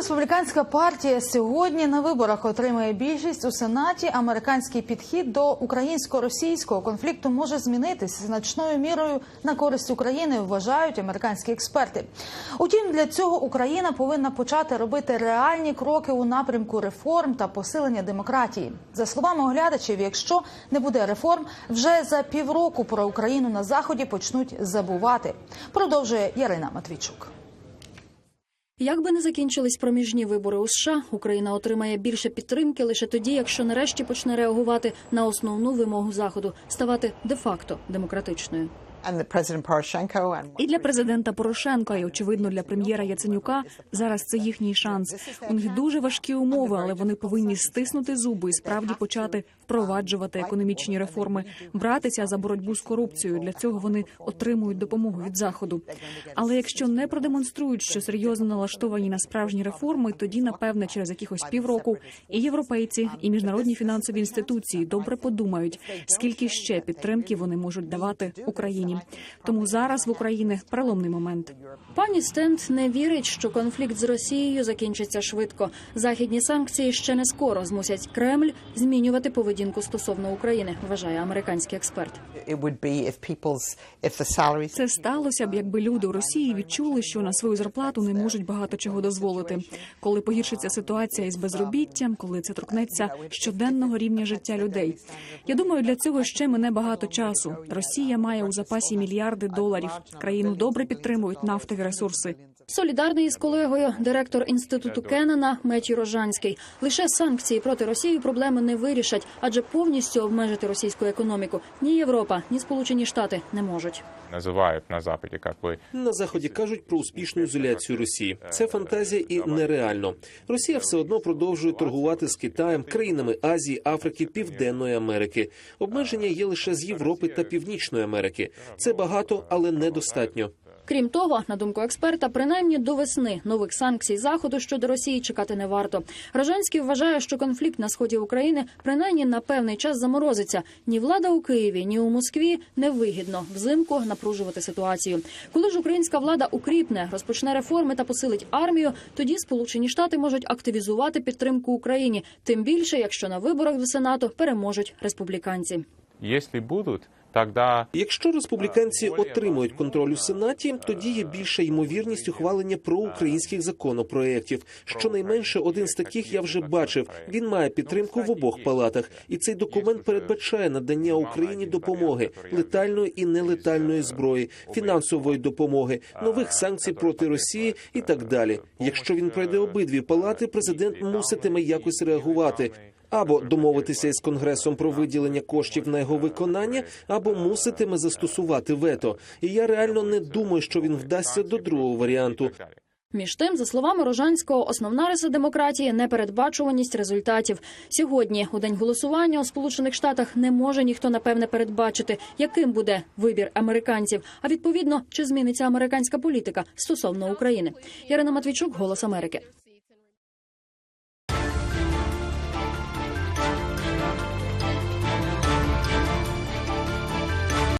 республіканська партія сьогодні на виборах отримає більшість у сенаті. Американський підхід до українсько-російського конфлікту може змінитися значною мірою на користь України. Вважають американські експерти. Утім, для цього Україна повинна почати робити реальні кроки у напрямку реформ та посилення демократії. За словами оглядачів, якщо не буде реформ, вже за півроку про Україну на заході почнуть забувати. Продовжує Ярина Матвійчук. Як би не закінчились проміжні вибори у США, Україна отримає більше підтримки лише тоді, якщо нарешті почне реагувати на основну вимогу заходу ставати де-факто демократичною. І для президента Порошенка, і очевидно для прем'єра Яценюка зараз це їхній шанс. У них дуже важкі умови, але вони повинні стиснути зуби і справді почати впроваджувати економічні реформи, братися за боротьбу з корупцією. Для цього вони отримують допомогу від заходу. Але якщо не продемонструють, що серйозно налаштовані на справжні реформи, тоді напевне через якихось півроку і європейці, і міжнародні фінансові інституції добре подумають, скільки ще підтримки вони можуть давати Україні. Тому зараз в Україні переломний момент. Пані Стенд не вірить, що конфлікт з Росією закінчиться швидко. Західні санкції ще не скоро змусять Кремль змінювати поведінку стосовно України. Вважає американський експерт. Це сталося б, якби люди у Росії відчули, що на свою зарплату не можуть багато чого дозволити. Коли погіршиться ситуація із безробіттям, коли це торкнеться щоденного рівня життя людей. Я думаю, для цього ще мине багато часу. Росія має у запасі мільярди доларів. Країну добре підтримують нафтові ресурси. Солідарний із колегою, директор інституту Кеннена Метью Рожанський. Лише санкції проти Росії проблеми не вирішать, адже повністю обмежити російську економіку ні Європа, ні Сполучені Штати не можуть. называют на Западе как бы На заході кажуть про успішну ізоляцію Росії. Це фантазія і нереально. Росія все одно продовжує торгувати з Китаєм, країнами Азії, Африки, Південної Америки. Обмеження є лише з Європи та Північної Америки. Це багато, але недостатньо. Крім того, на думку експерта, принаймні до весни нових санкцій заходу щодо Росії чекати не варто. Рожанський вважає, що конфлікт на сході України принаймні на певний час заморозиться. Ні влада у Києві, ні у Москві не вигідно взимку напружувати ситуацію. Коли ж українська влада укріпне, розпочне реформи та посилить армію, тоді Сполучені Штати можуть активізувати підтримку Україні. Тим більше, якщо на виборах до Сенату переможуть республіканці. Если будут, тогда Якщо республіканці отримують контроль у сенаті, тоді є більша ймовірність ухвалення проукраїнських законопроєктів. Щонайменше один з таких я вже бачив. Він має підтримку в обох палатах, і цей документ передбачає надання Україні допомоги летальної і нелетальної зброї, фінансової допомоги, нових санкцій проти Росії і так далі. Якщо він пройде обидві палати, президент муситиме якось реагувати. Або домовитися із конгресом про виділення коштів на його виконання, або муситиме застосувати вето. І я реально не думаю, що він вдасться до другого варіанту. Між тим, за словами Рожанського, основна риса демократії непередбачуваність результатів. Сьогодні, у день голосування у Сполучених Штатах, не може ніхто напевне передбачити, яким буде вибір американців. А відповідно, чи зміниться американська політика стосовно України. Ярина Матвійчук, Голос Америки.